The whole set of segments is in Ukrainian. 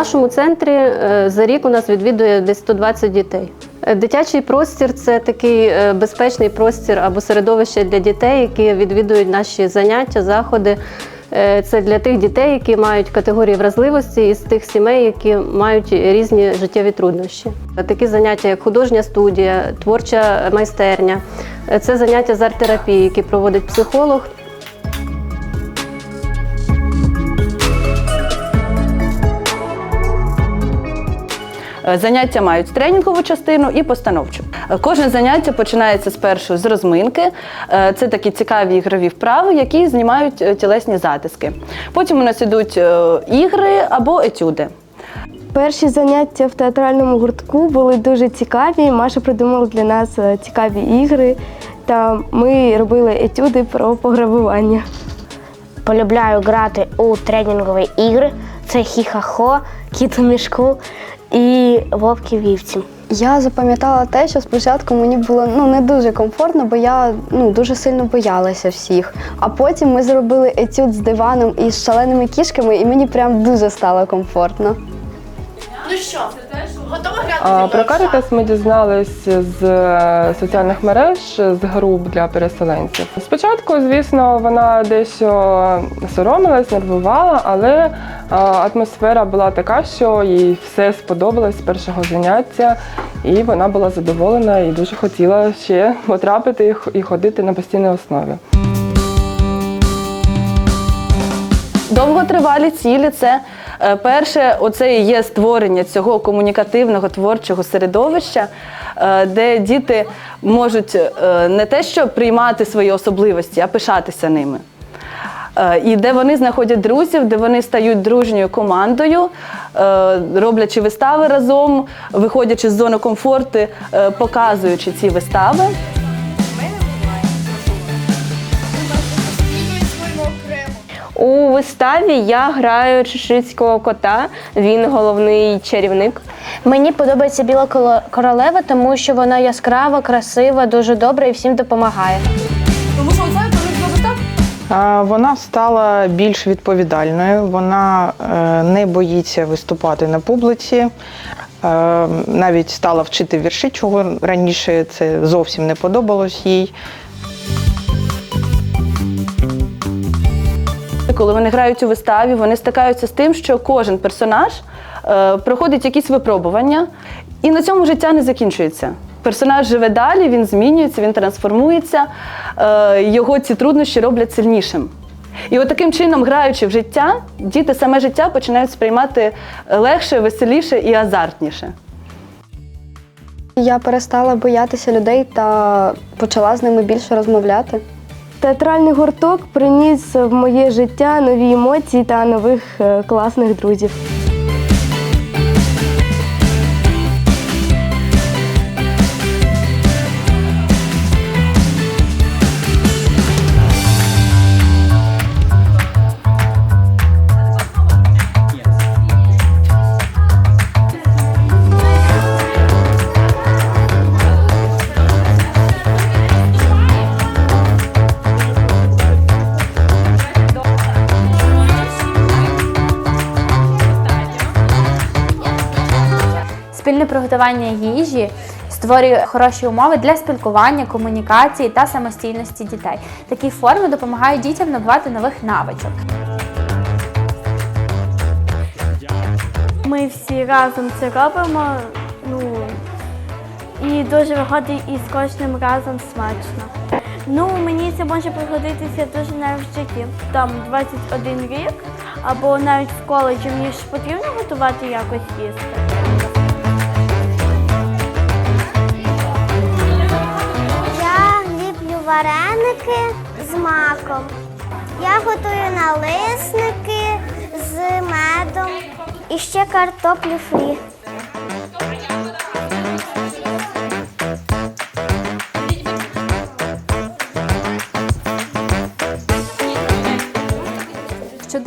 нашому центрі е, за рік у нас відвідує десь 120 дітей. Е, Дитячий простір це такий е, безпечний простір або середовище для дітей, які відвідують наші заняття, заходи. Це для тих дітей, які мають категорії вразливості, і з тих сімей, які мають різні життєві труднощі. Такі заняття, як художня студія, творча майстерня, це заняття з арт-терапії, які проводить психолог. Заняття мають тренінгову частину і постановчу. Е, Кожне заняття починається спершу з розминки. Е, Це такі цікаві ігрові вправи, які знімають е, тілесні затиски. Потім у нас ідуть е, ігри або етюди. Перші заняття в театральному гуртку були дуже цікаві. Маша придумала для нас е, цікаві ігри, та ми робили етюди про пограбування. полюбляю грати у тренінгові ігри. Це хі-ха-хо, кіт у мішку і вовки вівці. Я запам'ятала те, що спочатку мені було ну не дуже комфортно, бо я ну дуже сильно боялася всіх. А потім ми зробили етюд з диваном і з шаленими кішками, і мені прям дуже стало комфортно. А, Про Карітас ми дізнались з е, соціальних мереж, з груп для переселенців. Спочатку, звісно, вона дещо соромилась, нервувала, але е, атмосфера була така, що їй все сподобалось з першого заняття, і вона була задоволена і дуже хотіла ще потрапити і ходити на постійній основі. Довготривалі цілі це перше, оце і є створення цього комунікативного творчого середовища, е, де діти можуть е, не те, що приймати свої особливості, а пишатися ними. Е, І де вони знаходять друзів, де вони стають дружньою командою, е, роблячи вистави разом, виходячи з зони комфорту, е, показуючи ці вистави. У виставі я граю чеширського кота. Він головний чарівник. Мені подобається біла коло- королева, тому що вона яскрава, красива, дуже добра і всім допомагає. Вона стала більш відповідальною, вона е, не боїться виступати на публіці, е, навіть стала вчити вірші, чого раніше це зовсім не подобалось їй. Коли вони грають у виставі, вони стикаються з тим, що кожен персонаж е, проходить якісь випробування, і на цьому життя не закінчується. Персонаж живе далі, він змінюється, він трансформується, е, його ці труднощі роблять сильнішим. І от таким чином, граючи в життя, діти саме життя починають сприймати легше, веселіше і азартніше. Я перестала боятися людей та почала з ними більше розмовляти. Театральний гурток приніс в моє життя нові емоції та нових е, класних друзів. Спільне приготування їжі створює хороші умови для спілкування, комунікації та самостійності дітей. Такі форми допомагають дітям набувати нових навичок. Ми всі разом це робимо. Ну і дуже виходить і з кожним разом смачно. Ну, мені це може пригодитися дуже навіть в житті. Там 21 рік, або навіть в коледжі мені ж потрібно готувати якось їсти. Вареники з маком. Я готую налисники з медом і ще картоплю фрі.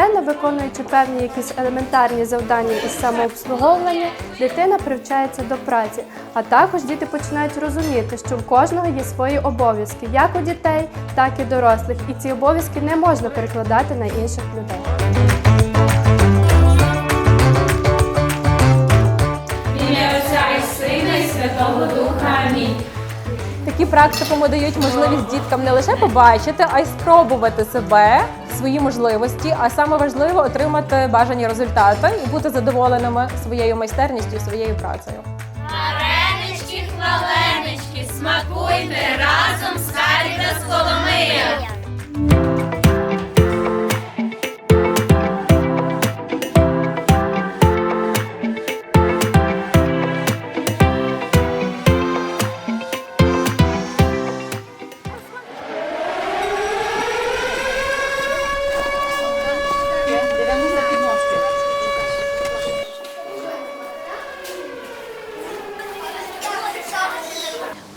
Щоденно виконуючи певні якісь елементарні завдання із самообслуговування, дитина привчається до праці. А також діти починають розуміти, що в кожного є свої обов'язки, як у дітей, так і дорослих. І ці обов'язки не можна перекладати на інших людей. Такі практикуми дають можливість діткам не лише побачити, а й спробувати себе свої можливості, а саме важливо отримати бажані результати і бути задоволеними своєю майстерністю, своєю працею. Варенички, хваленички, смакуйте разом з Карітас Коломия.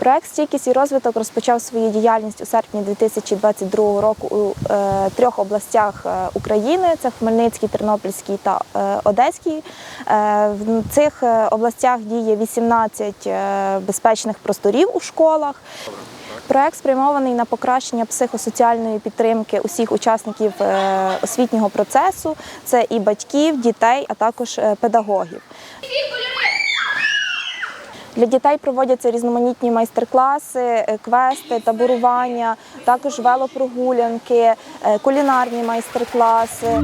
Проект Стійкість і розвиток розпочав свою діяльність у серпні 2022 року у е, трьох областях е, України: це Хмельницький, Тернопільський та е, Одеський. Е, в цих е, областях діє 18 е, безпечних просторів у школах. Проект спрямований на покращення психосоціальної підтримки усіх учасників е, освітнього процесу. Це і батьків, дітей, а також педагогів. Для дітей проводяться різноманітні майстер-класи, е, квести, таборування, також велопрогулянки, е, кулінарні майстер-класи.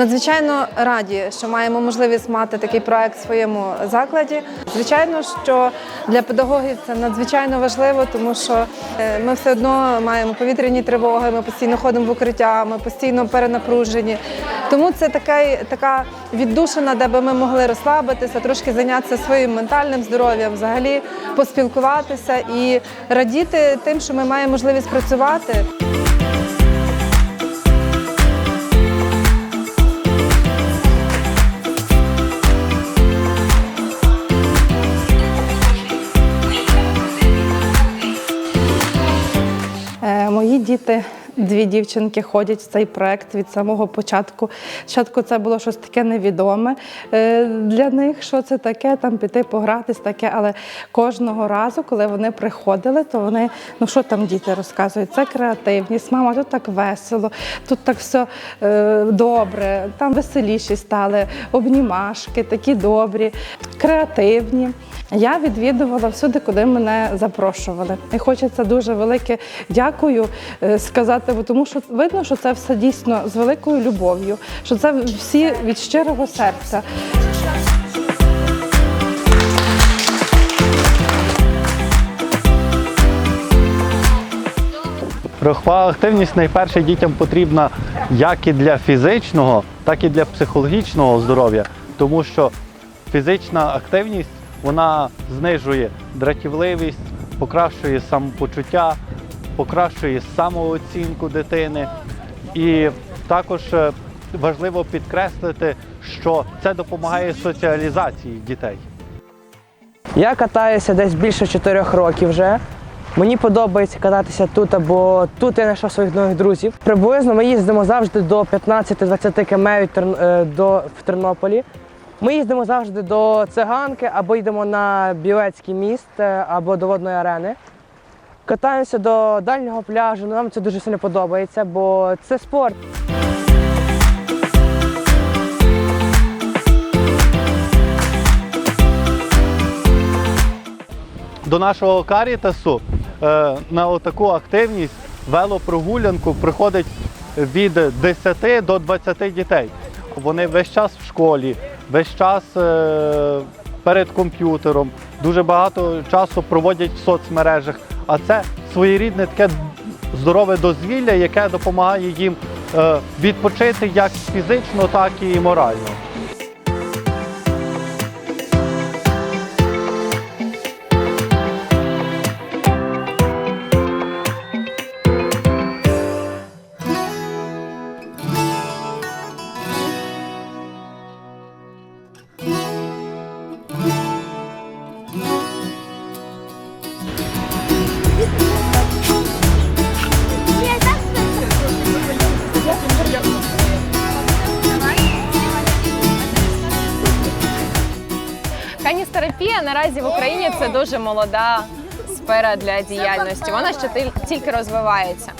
Надзвичайно раді, що маємо можливість мати такий проект в своєму закладі. Звичайно, що для педагогів це надзвичайно важливо, тому що е, ми все одно маємо повітряні тривоги, ми постійно ходимо в укриття, ми постійно перенапружені. Тому це така, така віддушина, де би ми могли розслабитися, трошки зайнятися своїм ментальним здоров'ям, взагалі поспілкуватися і радіти тим, що ми маємо можливість працювати. Діти, дві дівчинки, ходять в цей проект від самого початку. Спочатку це було щось таке невідоме е, для них, що це таке, там піти погратись таке. Але кожного разу, коли вони приходили, то вони, ну що там діти розказують? Це креативність, мама, тут так весело, тут так все е, добре, там веселіші стали, обнімашки, такі добрі, креативні. Я відвідувала всюди, куди мене запрошували. І хочеться дуже велике дякую е, сказати, бо тому що видно, що це все дійсно з великою любов'ю, що це всі від щирого серця. Рухова активність найперше дітям потрібна як і для фізичного, так і для психологічного здоров'я, тому що фізична активність вона знижує дратівливість, покращує самопочуття, покращує самооцінку дитини. І також е, важливо підкреслити, що це допомагає соціалізації дітей. Я катаюся десь більше 4 років вже. Мені подобається кататися тут, бо тут я знайшов своїх нових друзів. Приблизно ми їздимо завжди до 15-20 км е, до, в Тернополі. Ми їздимо завжди до циганки або йдемо на Білецький міст е, або до водної арени. Катаємося до дальнього пляжу. Нам це дуже сильно подобається, бо це спорт. До нашого карітасу е, на таку активність велопрогулянку приходить від 10 до 20 дітей. Вони весь час в школі, весь час е, перед комп'ютером, дуже багато часу проводять в соцмережах. А це своєрідне таке здорове дозвілля, яке допомагає їм е, відпочити як фізично, так і морально. Каністерапія наразі в Україні це дуже молода сфера для діяльності. Вона ще тільки розвивається.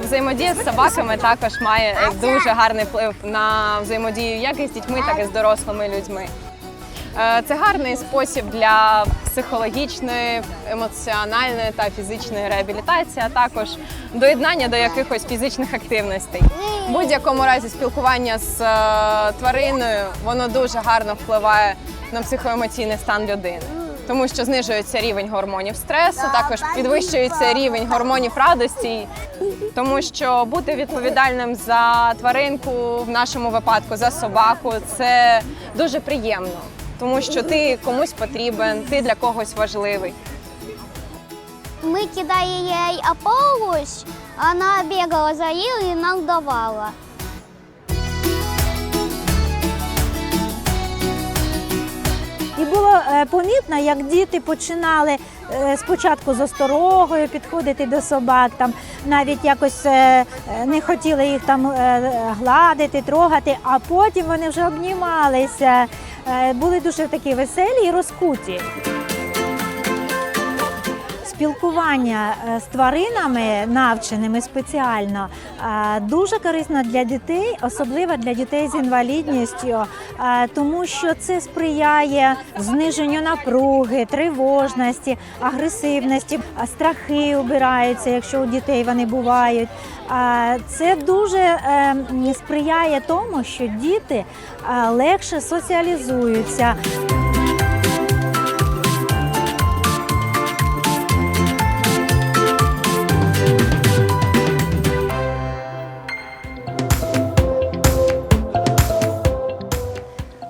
взаємодія з собаками також має дуже гарний вплив на взаємодію як із дітьми, так і з дорослими людьми. Е, Це гарний спосіб для психологічної, емоціональної та фізичної реабілітації, а також доєднання до якихось фізичних активностей. В будь-якому разі спілкування з е, твариною воно дуже гарно впливає на психоемоційний стан людини. Тому що знижується рівень гормонів стресу, також підвищується рівень гормонів радості, тому що бути відповідальним за тваринку в нашому випадку за собаку це дуже приємно, тому що ти комусь потрібен, ти для когось важливий. Мы кидали ей опалусь, она бегала за ней и нам давала. І було е, помітно, як діти починали е, спочатку з осторогою підходити до собак, там навіть якось е, не хотіли їх там гладити, трогати, а потім вони вже обнімалися, були дуже такі веселі і розкуті. Спілкування е, з тваринами, навченими спеціально, е, дуже корисно для дітей, особливо для дітей з інвалідністю, е, тому що це сприяє зниженню напруги, тривожності, агресивності, страхи обираються, якщо у дітей вони бувають. Це дуже сприяє тому, що діти легше соціалізуються.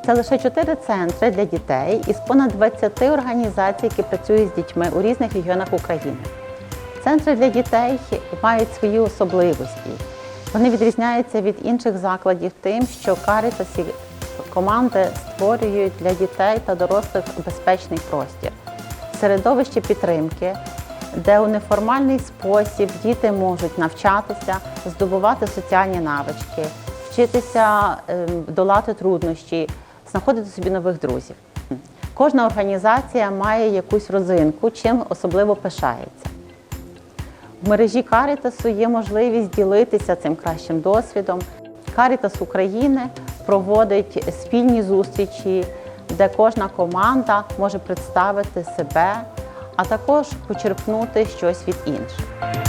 Це лише чотири центри для дітей із понад 20 організацій, які працюють з дітьми у різних регіонах України. Центри для дітей мають свої особливості. Вони відрізняються від інших закладів тим, що Карітасі команди створюють для дітей та дорослих безпечний простір, середовище підтримки, де у неформальний спосіб діти можуть навчатися, здобувати соціальні навички, вчитися ем, долати труднощі, знаходити собі нових друзів. Кожна організація має якусь розинку, чим особливо пишається. В мережі Карітасу є можливість ділитися цим кращим досвідом. Карітас України проводить спільні зустрічі, де кожна команда може представити себе, а також почерпнути щось від інших.